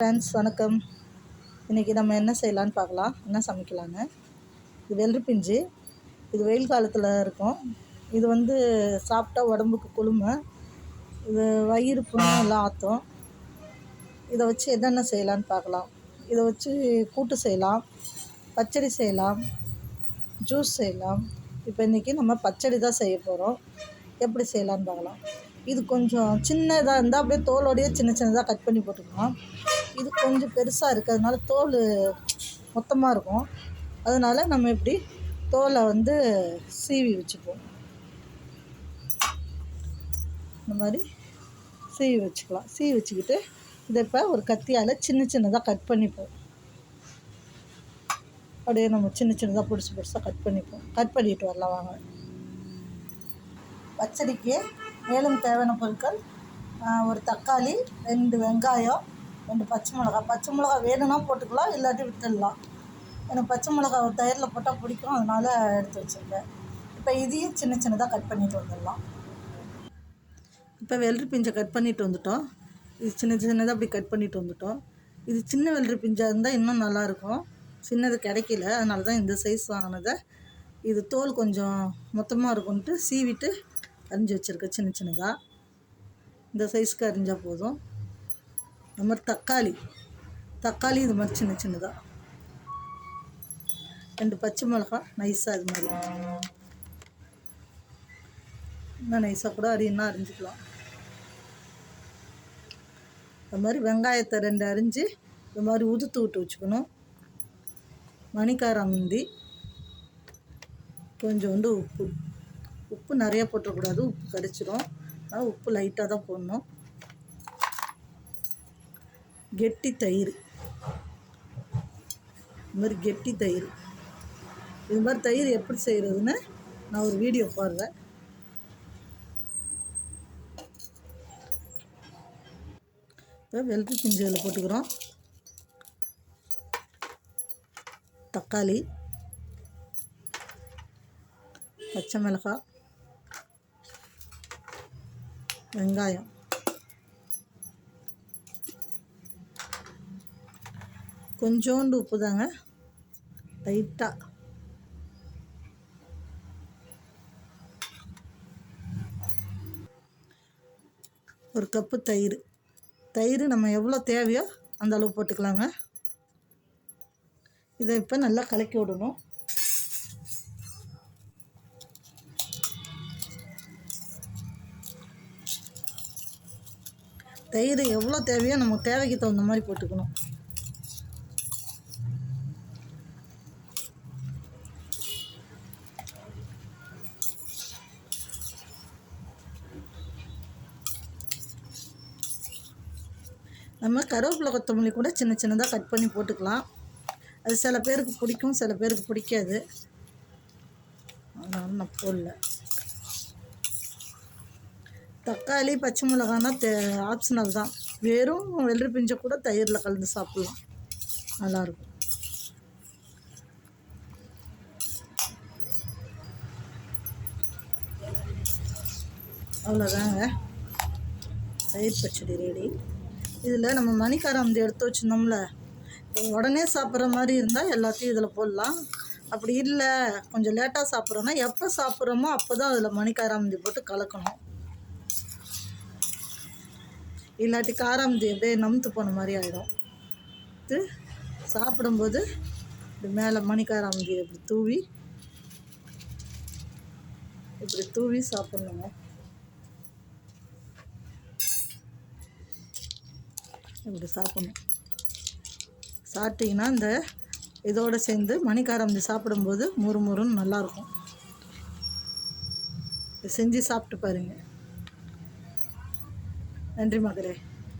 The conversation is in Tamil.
ஃப்ரெண்ட்ஸ் வணக்கம். இன்றைக்கி நம்ம என்ன செய்யலான்னு பார்க்கலாம். என்ன சமைக்கலான்னு இது வெள்ளரி பிஞ்சு. இது வெயில் காலத்தில் இருக்கும். இது வந்து சாப்பிட்டா உடம்புக்கு குளுமை. இது வயிறு புண்ணு எல்லாம் ஆற்றும் இதை வச்சு என்னென்ன செய்யலான்னு பார்க்கலாம். இதை வச்சு கூட்டு செய்யலாம். பச்சடி செய்யலாம். ஜூஸ் செய்யலாம். இப்போ இன்றைக்கி நம்ம பச்சடி தான் செய்ய போகிறோம் எப்படி செய்யலான்னு பார்க்கலாம். இது கொஞ்சம் சின்னதாக இருந்தால் அப்படியே தோலோடையே சின்ன சின்னதாக கட் பண்ணி போட்டுக்கலாம். இது கொஞ்சம் பெருசாக இருக்கிறதுனால தோல் மொத்தமாக இருக்கும். அதனால் நம்ம இப்படி தோலை வந்து சீவி வச்சுப்போம் இந்த மாதிரி சீவி வச்சுக்கலாம். சீவி வச்சுக்கிட்டு இதை இப்போ ஒரு கத்தியால் சின்ன சின்னதாக கட் பண்ணிப்போம். அப்படியே நம்ம சின்ன சின்னதாக பிடிச்சி பிடிச்சா கட் பண்ணிப்போம். கட் பண்ணிட்டு வரலாம் வாங்க. பச்சடிக்கு மேலும் தேவையான பொருட்கள் ஒரு தக்காளி ரெண்டு வெங்காயம் ரெண்டு பச்சை மிளகா பச்சை மிளகா வேணும்னா போட்டுக்கலாம் இல்லாட்டி விட்டுடலாம். எனக்கு பச்சை மிளகா தயிரில் போட்டால் பிடிக்கும் அதனால் எடுத்து வச்சுருக்கேன். இப்போ இதையும் சின்ன சின்னதாக கட் பண்ணிட்டு வந்துடலாம். இப்போ வெள்ளரி பிஞ்சை கட் பண்ணிட்டு வந்துட்டோம். இது சின்ன சின்னதாக அப்படி கட் பண்ணிட்டு வந்துட்டோம். இது சின்ன வெள்ளரி பிஞ்சாக இருந்தால் இன்னும் நல்லாயிருக்கும் சின்னது கிடைக்கல அதனால தான் இந்த சைஸ் வாங்கினதை. இது தோல் கொஞ்சம் மொத்தமாக இருக்கும்ன்ட்டு சீவிட்டு அரிஞ்சு வச்சுருக்கேன் சின்ன சின்னதாக இந்த சைஸ்க்கு அரிஞ்சால் போதும். அது மாதிரி தக்காளி. தக்காளி இது மாதிரி சின்ன சின்னதாக ரெண்டு பச்சை மிளகா நைஸாக இது மாதிரி. இன்னும் நைஸாக கூட அரியன்னா அரிஞ்சிக்கலாம். அது மாதிரி வெங்காயத்தை ரெண்டு அரிஞ்சு இது மாதிரி உதுத்து விட்டு வச்சுக்கணும். மணிக்காராமந்தி கொஞ்சோண்டு உப்பு. உப்பு நிறையா போட்டக்கூடாது உப்பு கடிச்சிடும் அதனால் உப்பு லைட்டாக தான் போடணும். கெட்டி தயிர். இது மாதிரி கெட்டி தயிர். இது மாதிரி தயிர் எப்படி செய்கிறதுன்னு நான் ஒரு வீடியோ பாடுறேன். இப்போ வெள்ளரி பிஞ்சு அதில் போட்டுக்கிறோம். தக்காளி பச்சை மிளகாய் வெங்காயம். கொஞ்சோண்டு உப்பு தாங்க லைட்டாக ஒரு கப்பு தயிர். தயிர் நம்ம எவ்வளோ தேவையோ அந்த அளவு போட்டுக்கலாங்க. இதை இப்போ நல்லா கலக்கி விடணும். தயிர் எவ்வளோ தேவையோ நம்ம தேவைக்கு தகுந்த மாதிரி போட்டுக்கணும். நம்ம கருவேப்பிலை கொத்தமல்லி கூட சின்ன சின்னதாக கட் பண்ணி போட்டுக்கலாம். அது சில பேருக்கு பிடிக்கும் சில பேருக்கு பிடிக்காது. அதனால் நான் போடல. தக்காளி பச்சை மிளகானா தே ஆப்ஷனல் தான். வெறும் வெள்ளரி பிஞ்சை கூட தயிரில் கலந்து சாப்பிட்லாம். நல்லாயிருக்கும் அவ்வளோதாங்க தயிர் பச்சடி ரெடி இதில் நம்ம மணிக்காராமதி எடுத்து வச்சுருந்தோம்ல உடனே சாப்பிட்ற மாதிரி இருந்தால் எல்லாத்தையும் இதில் போடலாம். அப்படி இல்லை கொஞ்சம் லேட்டாக சாப்பிட்றோன்னா எப்போ சாப்பிட்றோமோ அப்போ தான் அதில் மணிக்காராமந்தி போட்டு கலக்கணும். இல்லாட்டி காராமதி அப்படியே நமுத்து போன மாதிரி ஆகிடும் இது சாப்பிடும்போது இப்படி மேலே மணிக்காராமதி இப்படி தூவி இப்படி தூவி சாப்பிட்ணுங்க இப்படி சாப்பிட்ணும். சாப்பிட்டிங்கன்னா இந்த இதோடு சேர்ந்து மணிக்காரம்பி சாப்பிடும்போது முறுமுறுன்னு நல்லாயிருக்கும். செஞ்சு சாப்பிட்டு பாருங்கள் நன்றி மகளே.